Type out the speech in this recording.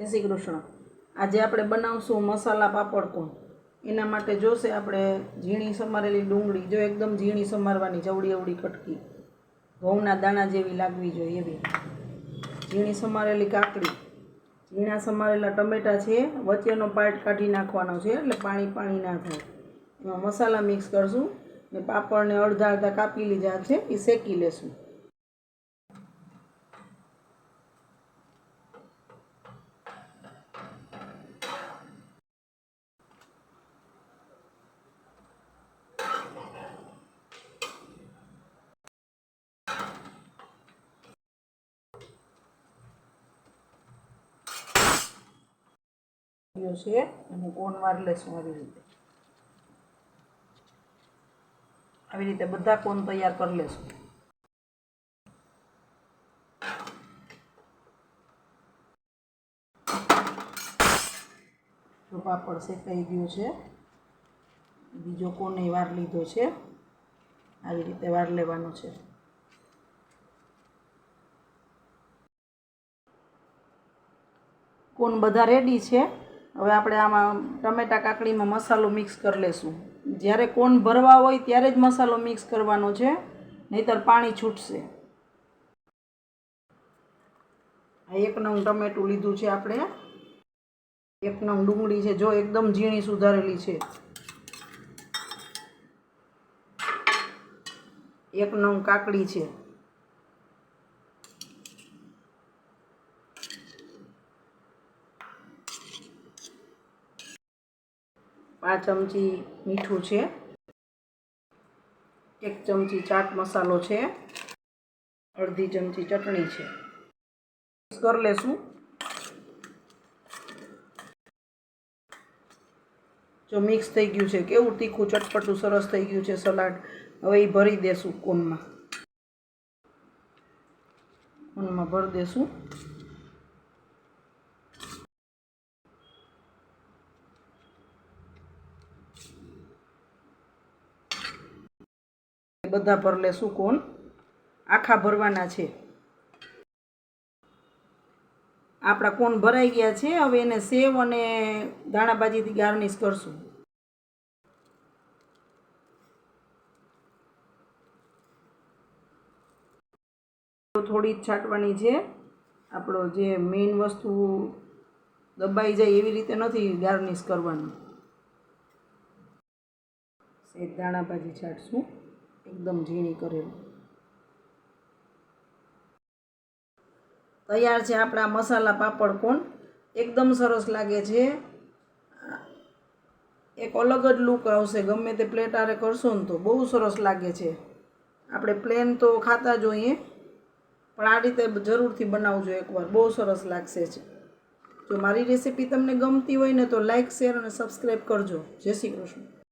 જય શ્રી કૃષ્ણ. આજે આપણે બનાવશું મસાલા પાપડ કોણ એના માટે જોશે આપણે ઝીણી સમારેલી ડુંગળી. જો એકદમ ઝીણી સમારવાની જવડી અવડી કટકી. ઘઉંના દાણા જેવી લાગવી જોઈએ એવી. ઝીણી સમારેલી કાકડી. ઝીણા સમારેલા ટમેટાં છે. વચ્ચેનો પાર્ટ કાઢી નાખવાનો છે એટલે પાણી પાણી ના થાય. એમાં મસાલા મિક્સ કરશું ને પાપડને અડધા અડધા કાપી લીધા છે, એ શેકી લેશું. રહ્યો છે હું વાર લેશું આવી રીતે? આવી રીતે બધા કોન તૈયાર કરી લેશું જો પાપડ શેકાઈ ગયો છે, બીજો કોને વાર લીધો છે, આવી રીતે વાર લેવાનો છે. કોણ બધા રેડી છે? હવે આપણે આમાં ટમેટા કાકડીમાં મસાલો મિક્સ કરી લેશું. જ્યારે કોણ ભરવા હોય ત્યારે જ મસાલો મિક્સ કરવાનો છે, નહીતર પાણી છૂટશે. આ એક નંગ ટમેટું લીધું છે આપણે. એક નંગ ડુંગળી છે, જો એકદમ ઝીણી સુધારેલી છે. એક નંગ કાકડી છે. પાંચ ચમચી મીઠું છે. એક ચમચી ચાટ મસાલો છે. અડધી ચમચી ચટણી છે. મિક્સ કરી લેશું. જો મિક્સ થઈ ગયું છે, કેવું તીખું, ચટપટું, સરસ થઈ ગયું છે સલાડ, હવે એ ભરી દેશું કોનમાં. કોનમાં ભરી દેશું. બધા પર લેશું કોણ આખા ભરવાના છે. આપણા કોણ ભરાઈ ગયા છે, હવે એને સેવ અને ધાણાભાજીથી ગાર્નિશ કરશું. થોડી છાંટવાની છે. આપણો જે મેઇન વસ્તુ દબાઈ જાય એવી રીતે નથી ગાર્નિશ કરવાનું. દાણાભાજી છાંટશું. એકદમ ઝીણી કરેલી. તૈયાર છે આપણા મસાલા પાપડ કોણ? એકદમ સરસ લાગે છે. એક અલગ જ લુક આવશે, ગમે તે પ્લેટ આરે કરશો ને તો. બહુ સરસ લાગે છે. આપણે પ્લેન તો ખાતા જોઈએ, પણ આ રીતે જરૂરથી બનાવજો એકવાર. બહુ સરસ લાગશે છે. જો મારી રેસીપી તમને ગમતી હોય ને તો લાઇક શેર અને સબસ્ક્રાઈબ કરજો. જય શ્રી કૃષ્ણ.